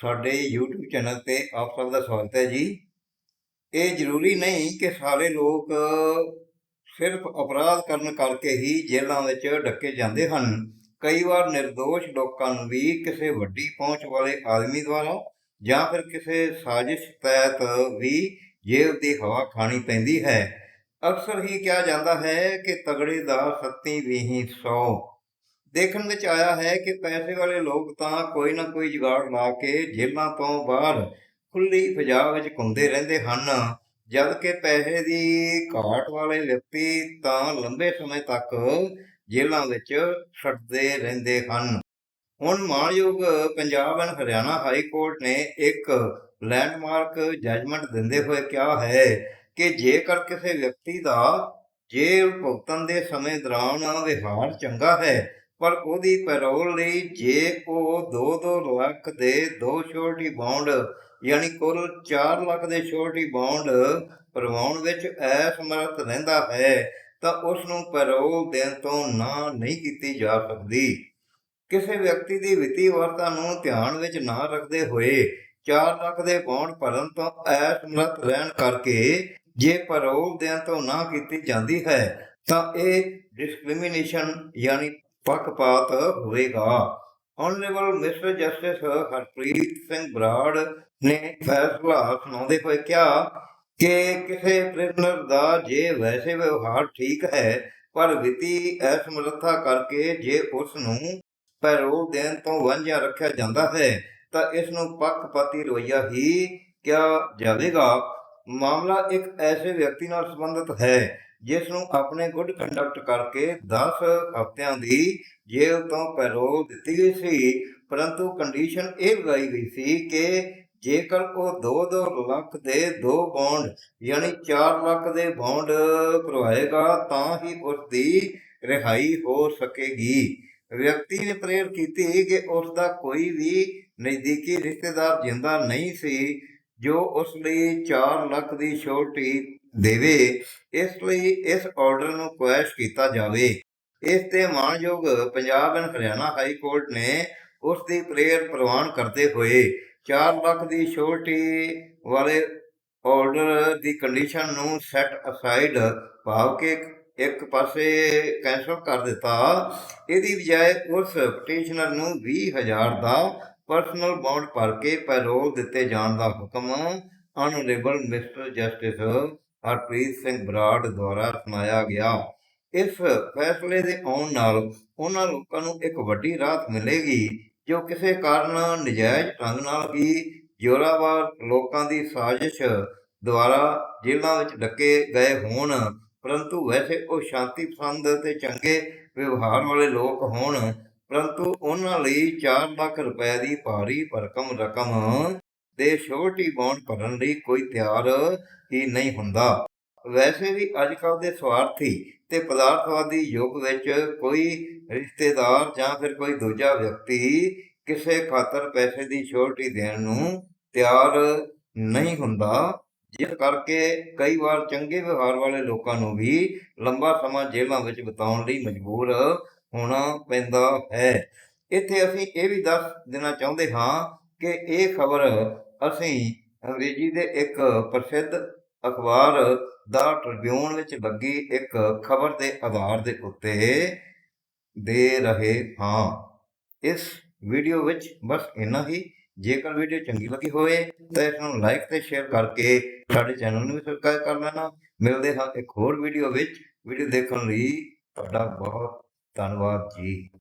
ਸਾਡੇ YouTube channel ਤੇ ਆਪ ਸਭ ਦਾ ਸਵਾਗਤ ਹੈ ਜੀ। ਇਹ ਜ਼ਰੂਰੀ ਨਹੀਂ ਕਿ ਸਾਰੇ ਲੋਕ ਸਿਰਫ ਅਪਰਾਧ ਕਰਨ ਕਰਕੇ ਹੀ ਜੇਲ੍ਹਾਂ ਵਿੱਚ ਡੱਕੇ ਜਾਂਦੇ ਹਨ। ਕਈ ਵਾਰ નિર્ਦੋਸ਼ ਲੋਕਾਂ ਨੂੰ ਵੀ ਕਿਸੇ ਵੱਡੀ ਪਹੁੰਚ ਵਾਲੇ ਆਦਮੀ ਦੁਆਰਾ ਜਾਂ ਫਿਰ ਕਿਸੇ ਸਾਜ਼ਿਸ਼ ਤਹਿਤ ਵੀ ਜੇਲ੍ਹ ਦੀ ਹਵਾ ਖਾਣੀ ਪੈਂਦੀ ਹੈ। ਅਕਸਰ ਹੀ ਕਿਹਾ ਜਾਂਦਾ ਹੈ ਕਿ ਤਗੜੇ ਦਾ ਸੱਤੀ ਵੀਹੀ ਸੌ। ਦੇਖਣ ਵਿੱਚ ਆਇਆ ਹੈ ਕਿ ਪੈਸੇ ਵਾਲੇ ਲੋਕ ਤਾਂ ਕੋਈ ਨਾ ਕੋਈ ਜੁਗਾੜ ਲਾ ਕੇ ਜੇਲ੍ਹਾਂ ਤੋਂ ਬਾਹਰ ਖੁੱਲੀ ਫਜਾ ਵਿੱਚ ਘੁੰਮਦੇ ਰਹਿੰਦੇ ਹਨ। ਜਦ ਕਿ ਪੈਸੇ ਦੀ ਘਾਟ ਵਾਲੇ ਵਿਅਕਤੀ ਤਾਂ ਲੰਬੇ ਸਮੇਂ ਤੱਕ ਜੇਲ੍ਹਾਂ ਵਿੱਚ ਛੱਡਦੇ ਰਹਿੰਦੇ ਹਨ। ਹੁਣ ਮਾਣਯੋਗ Punjab and Haryana high court ਨੇ ਇੱਕ ਲੈਂਡਮਾਰਕ ਜੱਜਮੈਂਟ ਦਿੰਦੇ ਹੋਏ ਕਿਹਾ ਹੈ ਕਿ ਜੇਕਰ ਕਿਸੇ ਵਿਅਕਤੀ ਦਾ ਜੇਲ੍ਹ ਭੁਗਤਣ ਦੇ ਸਮੇਂ ਦੌਰਾਨ ਵਿਹਾਰ ਚੰਗਾ ਹੈ ਪਰ ਉਹਦੀ ਪੈਰੋਲ ਲਈ ਜੇ ਉਹ 2-2 ਲੱਖ ਦੇ ਦੋ ਛੋਟੀ ਬੌਂਡ, ਯਾਨੀ ਕੁੱਲ 4 ਲੱਖ ਦੇ ਛੋਟੀ ਬੌਂਡ ਭਰਵਾਉਣ ਵਿੱਚ ਅਸਮਰਥ ਰਹਿੰਦਾ ਹੈ, ਤਾਂ ਉਸ ਨੂੰ ਪੈਰੋਲ ਦੇਣ ਤੋਂ ਨਾ ਨਹੀਂ ਕੀਤੀ ਜਾ ਸਕਦੀ। ਕਿਸੇ ਵਿਅਕਤੀ ਦੀ ਵਿੱਤੀ ਅਵਸਥਾ ਨੂੰ ਧਿਆਨ ਵਿੱਚ ਨਾ ਰੱਖਦੇ ਹੋਏ 4 ਲੱਖ ਦੇ ਬੌਂਡ ਭਰਨ ਤੋਂ ਅਸਮਰਥ ਰਹਿਣ ਕਰਕੇ ਜੇ ਪੈਰੋਲ ਦੇਣ ਤੋਂ ਨਾ ਕੀਤੀ ਜਾਂਦੀ ਹੈ, ਤਾਂ ਇਹ ਡਿਸਕ੍ਰਿਮੀਨੇਸ਼ਨ ਯਾਨੀ ਪੱਖਪਾਤ ਹੋਵੇਗਾ। Honourable Mr justice Harpreet Singh Brar ਨੇ ਫੈਸਲਾ ਸੁਣਾਉਂਦੇ ਹੋਏ ਕਿਹਾ ਕਿ ਕਿਸੇ ਪ੍ਰਿਜ਼ਨਰ ਦਾ ਜੇ ਵੈਸੇ ਵਿਵਹਾਰ ਠੀਕ ਹੈ, ਪਰ ਵਿੱਤੀ ਅਸਮਰੱਥਾ ਕਰਕੇ ਜੇ ਉਸ ਨੂੰ ਪੈਰੋਲ ਦੇਣ ਤੋਂ ਵਾਂਝਾ ਰੱਖਿਆ ਜਾਂਦਾ ਹੈ, ਤਾਂ ਇਸ ਨੂੰ ਪੱਖਪਾਤੀ ਰਵੱਈਆ ਹੀ ਕਿਹਾ ਜਾਵੇਗਾ। ਮਾਮਲਾ ਇੱਕ ਐਸੇ ਵਿਅਕਤੀ ਨਾਲ ਸੰਬੰਧਿਤ ਹੈ ਜਿਸ ਨੂੰ ਆਪਣੇ ਗੁੱਡ ਕੰਡਕਟ ਕਰਕੇ 10 ਹਫ਼ਤਿਆਂ ਦੀ ਜੇਲ੍ਹ ਤੋਂ ਪੈਰੋਲ ਦਿੱਤੀ ਗਈ ਸੀ। ਪਰੰਤੂ ਕੰਡੀਸ਼ਨ ਇਹ ਲਗਾਈ ਗਈ ਸੀ ਕਿ ਜੇਕਰ ਉਹ 2-2 ਲੱਖ ਦੇ ਦੋ ਬੌਂਡ ਯਾਨੀ 4 ਲੱਖ ਦੇ ਬੌਂਡ ਕਰਵਾਏਗਾ ਤਾਂ ਹੀ ਉਸ ਦੀ ਰਿਹਾਈ ਹੋ ਸਕੇਗੀ। ਵਿਅਕਤੀ ਨੇ ਪ੍ਰੇਰ ਕੀਤੀ ਕਿ ਉਸ ਦਾ ਕੋਈ ਵੀ ਨਜ਼ਦੀਕੀ ਰਿਸ਼ਤੇਦਾਰ ਜਿੰਦਾ ਨਹੀਂ ਸੀ, ਜੋ ਉਸ ਲਈ 4 ਲੱਖ ਦੀ ਛੋਟੀ ਦੇਵੇ, ਇਸ ਲਈ ਇਸ ਆਰਡਰ ਨੂੰ ਕੁਐਸ਼ ਕੀਤਾ ਜਾਵੇ। ਇਸ ਤੇ ਮਾਣਯੋਗ Punjab and Haryana high court ਨੇ ਉਸ ਦੀ ਪ੍ਰੇਅਰ ਪ੍ਰਵਾਨ ਕਰਦੇ ਹੋਏ 4 ਲੱਖ ਦੀ ਛੋਟੀ ਵਾਲੇ ਆਰਡਰ ਦੀ ਕੰਡੀਸ਼ਨ ਨੂੰ ਸੈਟ ਅਸਾਈਡ ਭਾਵ ਕਿ ਇੱਕ ਪਾਸੇ ਕੈਂਸਲ ਕਰ ਦਿੱਤਾ। ਇਹਦੀ ਬਜਾਏ ਉਸ ਪਟੀਸ਼ਨਰ ਨੂੰ 20000 ਦਾ ਪਰਸਨਲ ਬੌਂਡ ਭਰ ਕੇ ਪੈਰੋਲ ਦਿੱਤੇ ਜਾਣ ਦਾ ਹੁਕਮ honourable Mr justice Harpreet Singh Brar ਦੁਆਰਾ ਸੁਣਾਇਆ ਗਿਆ। ਇਸ ਫੈਸਲੇ ਦੇ ਆਉਣ ਨਾਲ ਉਹਨਾਂ ਲੋਕਾਂ ਨੂੰ ਇੱਕ ਵੱਡੀ ਰਾਹਤ ਮਿਲੇਗੀ, ਜੋ ਕਿਸੇ ਕਾਰਨ ਨਜਾਇਜ਼ ਢੰਗ ਨਾਲ ਹੀ ਜ਼ੋਰਾਵਾਰ ਲੋਕਾਂ ਦੀ ਸਾਜ਼ਿਸ਼ ਦੁਆਰਾ ਜੇਲ੍ਹਾਂ ਵਿੱਚ ਡੱਕੇ ਗਏ ਹੋਣ, ਪਰੰਤੂ ਵੈਸੇ ਉਹ ਸ਼ਾਂਤੀ ਪਸੰਦ ਤੇ ਚੰਗੇ ਵਿਵਹਾਰ ਵਾਲੇ ਲੋਕ ਹੋਣ, ਪਰੰਤੂ ਉਹਨਾਂ ਲਈ 4 ਲੱਖ ਰੁਪਏ ਦੀ ਭਾਰੀ ਭਰਕਮ ਰਕਮ ਦੇ ਸ਼ੋਰਟੀ ਬੌਂਡ ਭਰਨ ਲਈ ਕੋਈ ਤਿਆਰ ਹੀ ਨਹੀਂ ਹੁੰਦਾ। ਵੈਸੇ ਵੀ ਅੱਜ ਕੱਲ੍ਹ ਦੇ ਸਵਾਰਥੀ ਤੇ ਪਦਾਰਥਵਾਦੀ ਯੁੱਗ ਵਿੱਚ ਕੋਈ ਰਿਸ਼ਤੇਦਾਰ ਜਾਂ ਫਿਰ ਕੋਈ ਦੂਜਾ ਵਿਅਕਤੀ ਕਿਸੇ ਖਾਤਰ ਪੈਸੇ ਦੀ ਸ਼ੋਰਟੀ ਦੇਣ ਨੂੰ ਤਿਆਰ ਨਹੀਂ ਹੁੰਦਾ, ਜਿਸ ਕਰਕੇ ਕਈ ਵਾਰ ਚੰਗੇ ਵਿਵਹਾਰ ਵਾਲੇ ਲੋਕਾਂ ਨੂੰ ਵੀ ਲੰਬਾ ਸਮਾਂ ਜੇਲ੍ਹਾਂ ਵਿੱਚ ਬਿਤਾਉਣ ਲਈ ਮਜਬੂਰ ਹੋਣਾ ਪੈਂਦਾ ਹੈ। ਇੱਥੇ ਅਸੀਂ ਇਹ ਵੀ ਦੱਸ ਦੇਣਾ ਚਾਹੁੰਦੇ ਹਾਂ ਕਿ ਇਹ ਖਬਰ ਅਸੀਂ ਅੰਗਰੇਜ਼ੀ ਦੇ ਇੱਕ ਪ੍ਰਸਿੱਧ ਅਖਬਾਰ ਦਾ ਟ੍ਰਿਬਿਊਨ ਵਿੱਚ ਲੱਗੀ ਇੱਕ ਖਬਰ ਦੇ ਆਧਾਰ ਦੇ ਉੱਤੇ ਦੇ ਰਹੇ ਹਾਂ। ਇਸ ਵੀਡੀਓ ਵਿੱਚ ਬਸ ਇੰਨਾ ਹੀ। ਜੇਕਰ ਵੀਡੀਓ ਚੰਗੀ ਲੱਗੀ ਹੋਵੇ ਤਾਂ ਇਸ ਨੂੰ ਲਾਈਕ ਤੇ ਸ਼ੇਅਰ ਕਰਕੇ ਸਾਡੇ ਚੈਨਲ ਨੂੰ ਵੀ ਸਬਸਕ੍ਰਾਈਬ ਕਰ ਲੈਣਾ। ਮਿਲਦੇ ਹਾਂ ਇੱਕ ਹੋਰ ਵੀਡੀਓ ਵਿੱਚ। ਵੀਡੀਓ ਦੇਖਣ ਲਈ ਤੁਹਾਡਾ ਬਹੁਤ ਧੰਨਵਾਦ ਜੀ।